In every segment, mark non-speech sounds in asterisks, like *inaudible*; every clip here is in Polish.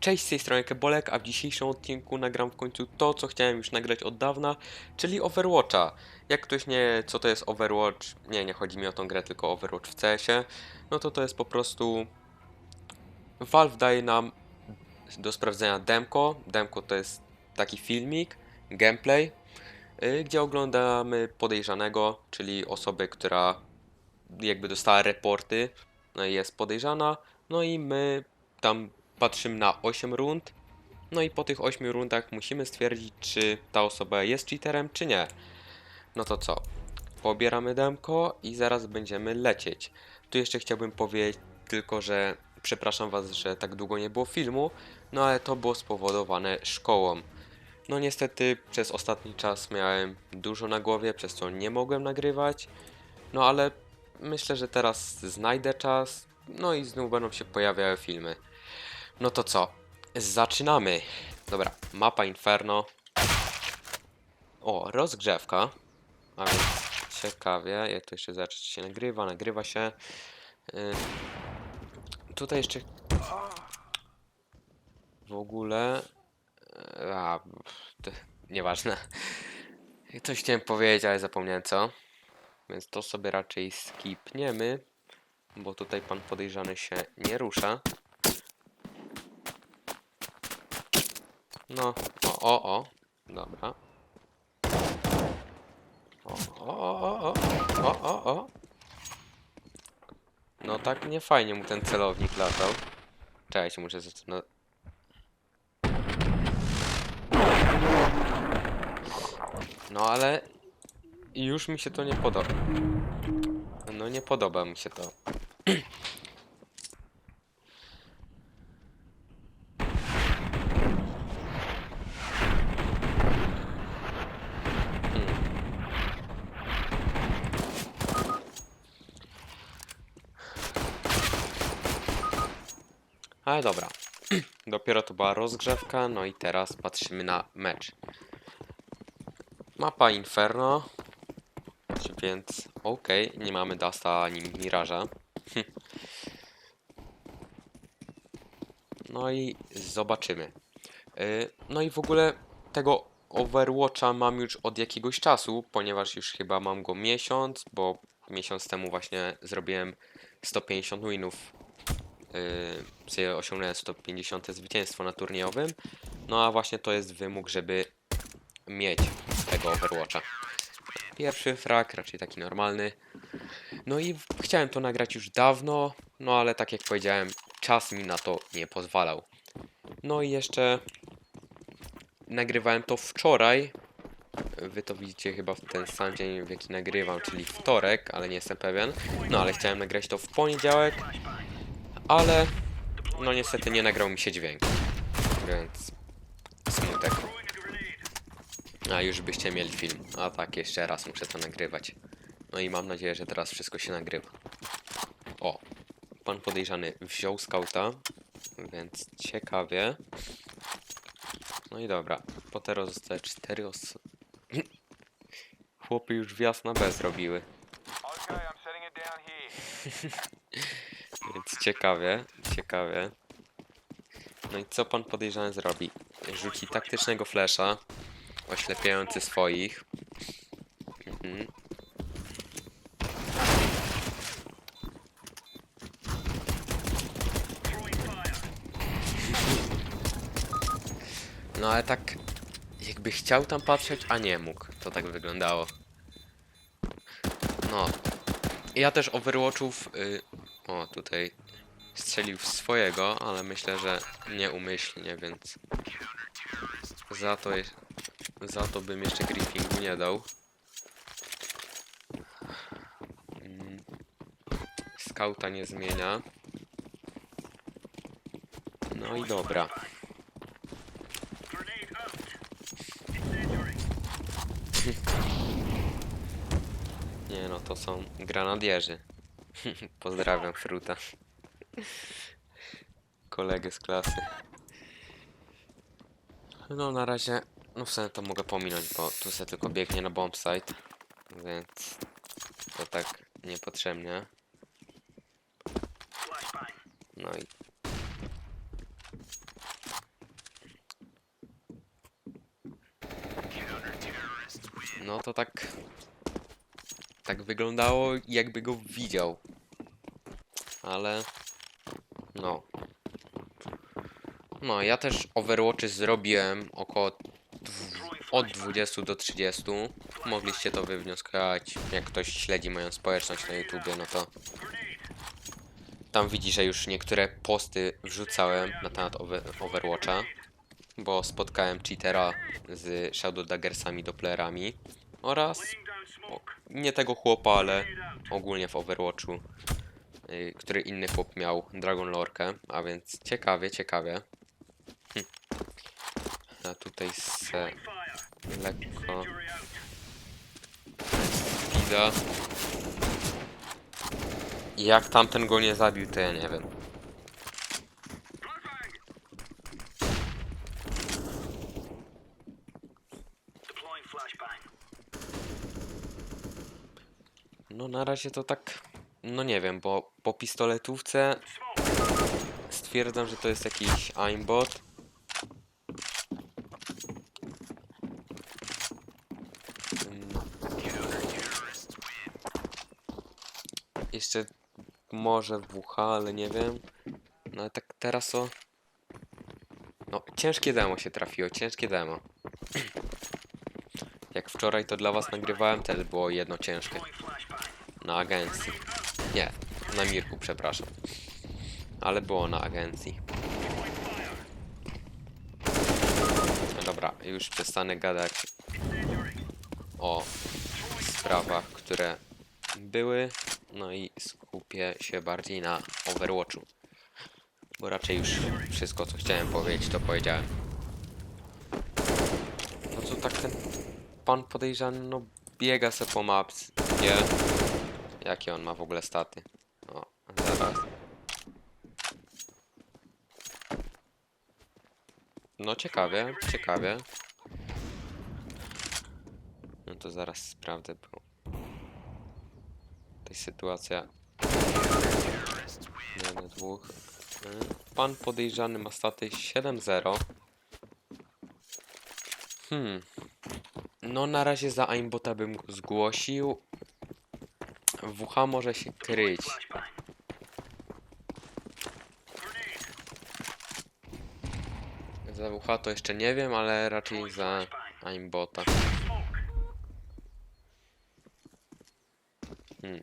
Cześć, z tej strony Kebolek, a w dzisiejszym odcinku nagram w końcu to, co chciałem już nagrać od dawna, czyli Overwatcha. Jak ktoś nie co to jest Overwatch, nie, nie chodzi mi o tą grę, tylko Overwatch w CS-ie, no to to jest po prostu... Valve daje nam do sprawdzenia demko. Demko to jest taki filmik, gameplay, y, gdzie oglądamy podejrzanego, czyli osobę, która jakby dostała reporty, no i jest podejrzana, no i my tam patrzymy na 8 rund. No i po tych 8 rundach musimy stwierdzić, czy ta osoba jest cheaterem, czy nie. No to co? Pobieramy demko i zaraz będziemy lecieć. Tu jeszcze chciałbym powiedzieć tylko, że przepraszam Was, że tak długo nie było filmu, no ale to było spowodowane szkołą. No niestety przez ostatni czas miałem dużo na głowie, przez co nie mogłem nagrywać. No ale myślę, że teraz znajdę czas, no i znów będą się pojawiały filmy. No to co? Zaczynamy. Dobra, mapa Inferno. O, rozgrzewka. A więc ciekawie, jak to jeszcze zacząć się nagrywa, nagrywa się. Ym, tutaj jeszcze w ogóle. e, A, to, nieważne. Coś chciałem powiedzieć, ale zapomniałem co. Więc to sobie raczej skipniemy, bo tutaj pan podejrzany się nie rusza. No, o, o, o. Dobra. O, o, o, o, o, o, o. No tak nie fajnie mu ten celownik latał. Cześć, muszę zaczynać. No ale już mi się to nie podoba. No nie podoba mi się to. *clears throat* Ale dobra. *clears throat* Dopiero to była rozgrzewka, no i teraz patrzymy na mecz. Mapa Inferno. Więc okej, nie mamy Dasta ani Miraża. *laughs* No i zobaczymy. Y, No i w ogóle tego Overwatcha mam już od jakiegoś czasu, ponieważ już chyba mam go miesiąc, bo miesiąc temu właśnie zrobiłem 150 winów. Yy, sobie osiągnąłem 150 zwycięstwo na turniejowym. No a właśnie to jest wymóg, żeby mieć tego Overwatcha. Pierwszy frag, raczej taki normalny. No i chciałem to nagrać już dawno, no ale tak jak powiedziałem, czas mi na to nie pozwalał. No i jeszcze nagrywałem to wczoraj. Wy to widzicie chyba w ten sam dzień, w jaki nagrywam, czyli wtorek, ale nie jestem pewien. No ale chciałem nagrać to w poniedziałek, ale no niestety nie nagrał mi się dźwięk. Więc smutek. A już byście mieli film. A tak, jeszcze raz muszę to nagrywać. No i mam nadzieję, że teraz wszystko się nagrywa. O, pan podejrzany wziął skauta, więc ciekawie. No i dobra, po teraz zostały cztery osoby. *clears throat* Chłopy już wjazd na B zrobiły, Okay, I'm setting it down here. *laughs* więc ciekawie, ciekawie. No i co pan podejrzany zrobi? Rzuci taktycznego flesza, oślepiający swoich. Mhm. No ale tak jakby chciał tam patrzeć, a nie mógł. To tak wyglądało. No. Ja też Overwatchów... Y, o, tutaj strzelił w swojego, ale myślę, że nieumyślnie, więc... Za to, je- za to bym jeszcze griffingu nie dał. Mm. Skauta nie zmienia. No i dobra. *laughs* Nie no, to są granadierzy. *laughs* Pozdrawiam Fruta. Kolegę z klasy. No na razie, no w sumie to mogę pominąć, bo tu se tylko biegnie na bombsite. Więc to tak niepotrzebnie. No i... No to tak tak wyglądało, jakby go widział. Ale... No. No, ja też Overwatchy zrobiłem około od 20 do 30. Mogliście to wywnioskować, jak ktoś śledzi moją społeczność na YouTubie, no to tam widzi, że już niektóre posty wrzucałem na temat over Overwatcha, bo spotkałem cheatera z Shadow Daggersami Dopplerami oraz nie tego chłopa, ale ogólnie w Overwatchu, y, który inny chłop miał Dragon Lorkę, a więc ciekawie, ciekawie. Hm. A tutaj se lekko Speeda. Jak tamten go nie zabił, to ja nie wiem. No na razie to tak, no nie wiem, bo po pistoletówce stwierdzam, że to jest jakiś aimbot. Mm. Jeszcze może WH, ale nie wiem. No ale tak teraz o... No, ciężkie demo się trafiło, ciężkie demo. Jak wczoraj to dla was nagrywałem, wtedy było jedno ciężkie. Na agencji. Nie, na Mirku, przepraszam. Ale było na agencji. No dobra, już przestanę gadać o sprawach, które były. No i skupię się bardziej na Overwatchu. Bo raczej już wszystko, co chciałem powiedzieć, to powiedziałem. No co tak ten pan podejrzany, no biega se po maps, nie? Jakie on ma w ogóle staty? O, zaraz. No ciekawie, ciekawie. No to zaraz sprawdzę, bo... To jest sytuacja... Jeden, dwóch. Pan podejrzany ma staty 7-0. Hmm. No na razie za aimbota bym zgłosił. WH może się kryć. Za WH to jeszcze nie wiem, ale raczej za aimbota. Hmm.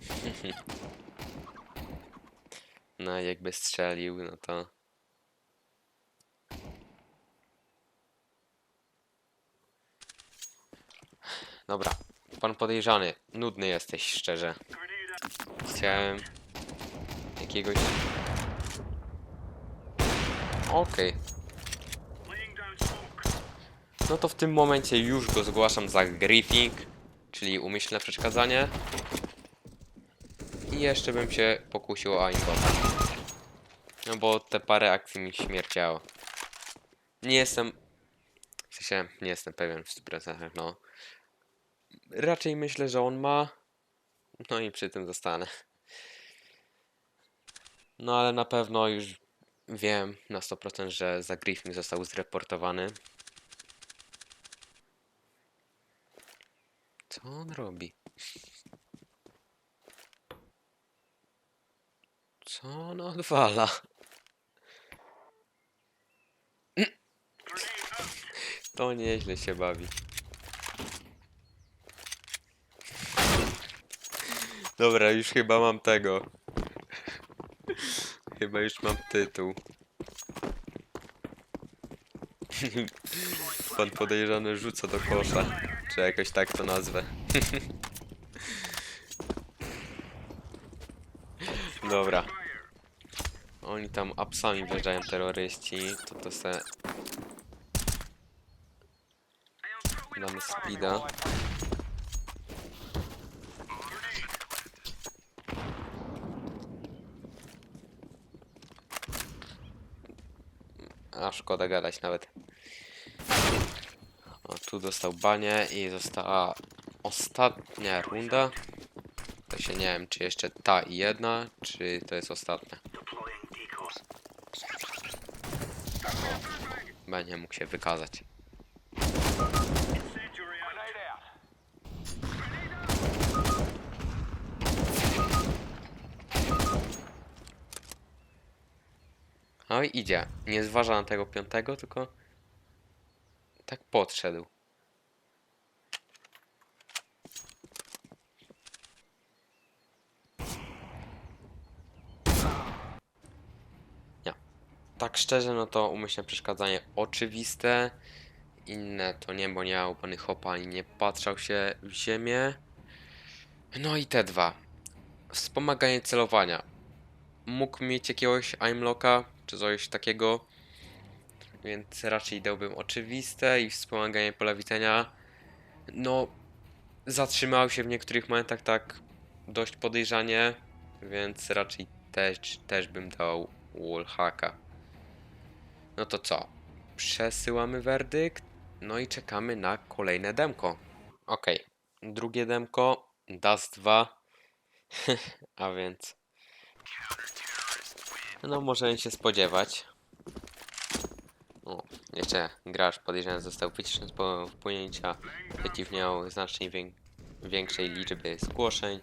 *laughs* No jakby strzelił, no to... Dobra, pan podejrzany, nudny jesteś, szczerze. Chciałem jakiegoś... Okej. No to w tym momencie już go zgłaszam za griefing, czyli umyślne przeszkadzanie. I jeszcze bym się pokusił o aimbota. No bo te parę akcji mi śmierciało. Nie jestem... W sensie, nie jestem pewien w 100%, no. Raczej myślę, że on ma. No i przy tym zostanę. No ale na pewno już wiem na 100%, że za griefing został zreportowany. Co on robi? Co on odwala? To nieźle się bawi. Dobra, już chyba mam tego. Chyba już mam tytuł. Pan podejrzany rzuca do kosza. Czy jakoś tak to nazwę. Dobra. Oni tam apsami wjeżdżają terroryści, to to se... Damy speeda. A szkoda gadać nawet. O, tu dostał banie i została ostatnia runda. To się nie wiem, czy jeszcze ta i jedna, czy to jest ostatnia. Będzie mógł się wykazać. No i idzie. Nie zważa na tego piątego, tylko tak podszedł. Nie. Tak szczerze, no to umyślne przeszkadzanie oczywiste. Inne to nie, bo nie miał pany hopa ani nie patrzał się w ziemię. No i te dwa. Wspomaganie celowania. Mógł mieć jakiegoś aimlocka czy coś takiego, więc raczej dałbym oczywiste i wspomaganie pola widzenia. No, zatrzymał się w niektórych momentach tak dość podejrzanie, więc raczej też, też bym dał wallhacka. No to co? Przesyłamy werdykt, no i czekamy na kolejne demko. Okej, drugie demko, Dust *laughs* 2, a więc no możemy się spodziewać. O, jeszcze gracz podejrzany został wyciszony z wpłynięcia. Przeciw znacznie wię większej liczby zgłoszeń.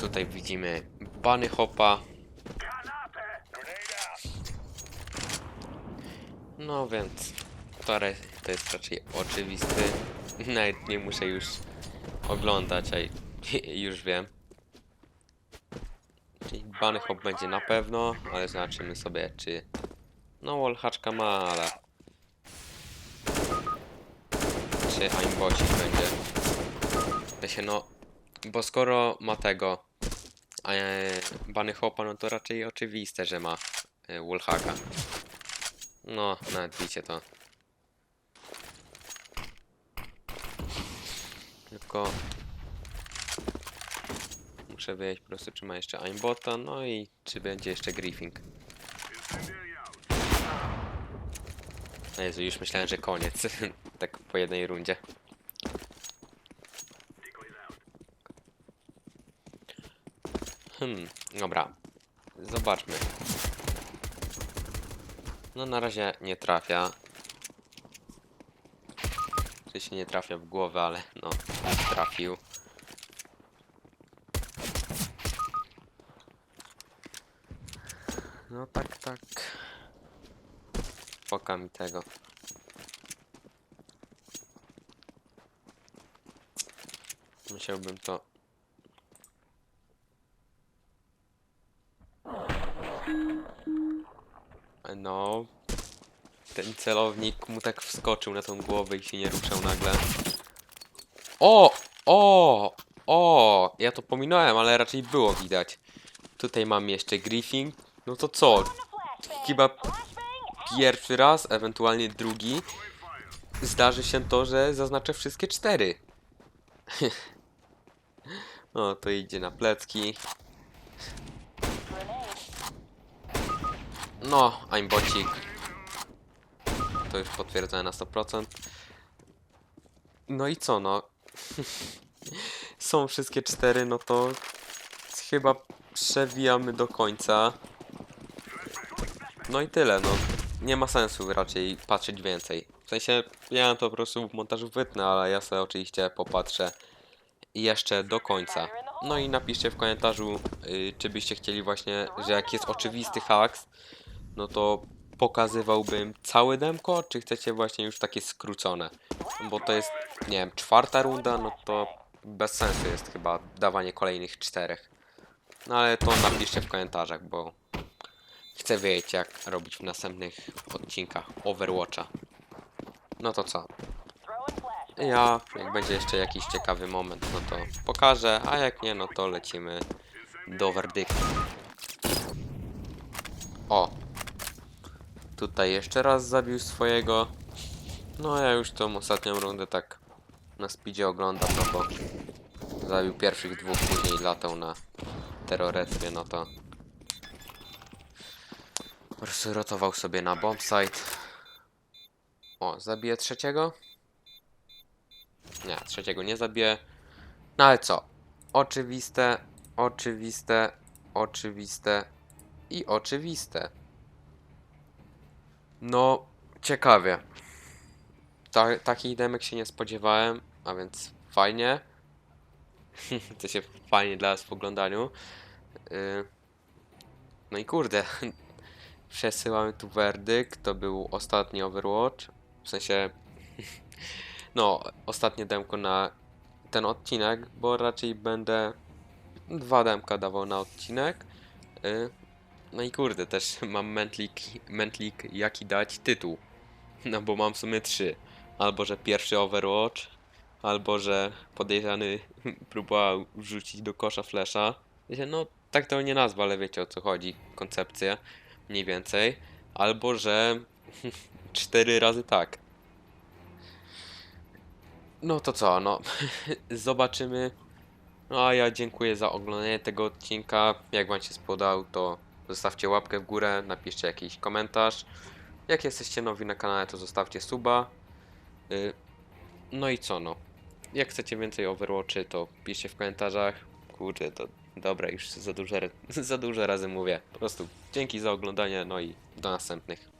Tutaj widzimy bany hopa. No więc to jest raczej oczywisty. *laughs* Nawet nie muszę już oglądać, a *laughs* już wiem. Czyli bany hop będzie na pewno, ale zobaczymy sobie czy... No wallhaczka ma, ale... Czy aimbocik będzie. Się no... Bo skoro ma tego... E, bany hopa, no to raczej oczywiste, że ma e, wallhacka. No, nawet widzicie to. Tylko Muszę wiedzieć po prostu, czy ma jeszcze aimbota, no i czy będzie jeszcze griefing. Jezu, już myślałem, że koniec. *laughs* tak po jednej rundzie. Hmm, dobra. Zobaczmy. No na razie nie trafia. Czy się nie trafia w głowę, ale no, trafił. No tak, tak. Poka mi tego. Musiałbym to. No. Ten celownik mu tak wskoczył na tą głowę i się nie ruszał nagle. O! O! O! Ja to pominąłem, ale raczej było widać. Tutaj mam jeszcze griefing. No to co? Chyba pierwszy raz, ewentualnie drugi, zdarzy się to, że zaznaczę wszystkie cztery. *laughs* no to idzie na plecki. No, aimbocik. To już potwierdzone na 100%. No i co, no? *laughs* Są wszystkie cztery, no to chyba przewijamy do końca. No i tyle, no. Nie ma sensu raczej patrzeć więcej. W sensie, ja to po prostu w montażu wytnę, ale ja sobie oczywiście popatrzę jeszcze do końca. No i napiszcie w komentarzu, y, czy byście chcieli właśnie, że jak jest oczywisty haks, no to pokazywałbym całe demko, czy chcecie właśnie już takie skrócone. Bo to jest, nie wiem, czwarta runda, no to bez sensu jest chyba dawanie kolejnych czterech. No ale to napiszcie w komentarzach, bo chcę wiedzieć jak robić w następnych odcinkach Overwatcha. No to co? Ja, jak będzie jeszcze jakiś ciekawy moment, no to pokażę, a jak nie, no to lecimy do werdyktu. O! Tutaj jeszcze raz zabił swojego. No ja już tą ostatnią rundę tak na speedzie oglądam, no bo zabił pierwszych dwóch, później latał na terroryzmie, no to po sobie na bombsite. O, zabije trzeciego? Nie, trzeciego nie zabije. No ale co? Oczywiste, oczywiste, oczywiste i oczywiste. No, ciekawie. Ta, takich demek się nie spodziewałem, a więc fajnie. *laughs* to się fajnie dla nas w oglądaniu. Yy, No i kurde, przesyłamy tu werdykt. To był ostatni Overwatch. W sensie, *laughs* no, ostatnie demko na ten odcinek, bo raczej będę dwa demka dawał na odcinek. Y, No i kurde, też *laughs* mam mętlik, mętlik jaki dać tytuł. *laughs* No bo mam w sumie trzy. Albo, że pierwszy Overwatch, albo, że podejrzany próbował wrzucić do kosza flesza. No, tak to nie nazwa, ale wiecie o co chodzi. Koncepcja, mniej więcej. Albo, że *laughs* cztery razy tak. No to co, no. *laughs* Zobaczymy. No a ja dziękuję za oglądanie tego odcinka. Jak Wam się spodobał, to zostawcie łapkę w górę, napiszcie jakiś komentarz. Jak jesteście nowi na kanale, to zostawcie suba. Y, No i co no. Jak chcecie więcej Overwatchy, to piszcie w komentarzach. Kurczę, to dobra, już za dużo, *laughs* za dużo razy mówię. Po prostu dzięki za oglądanie, no i do następnych.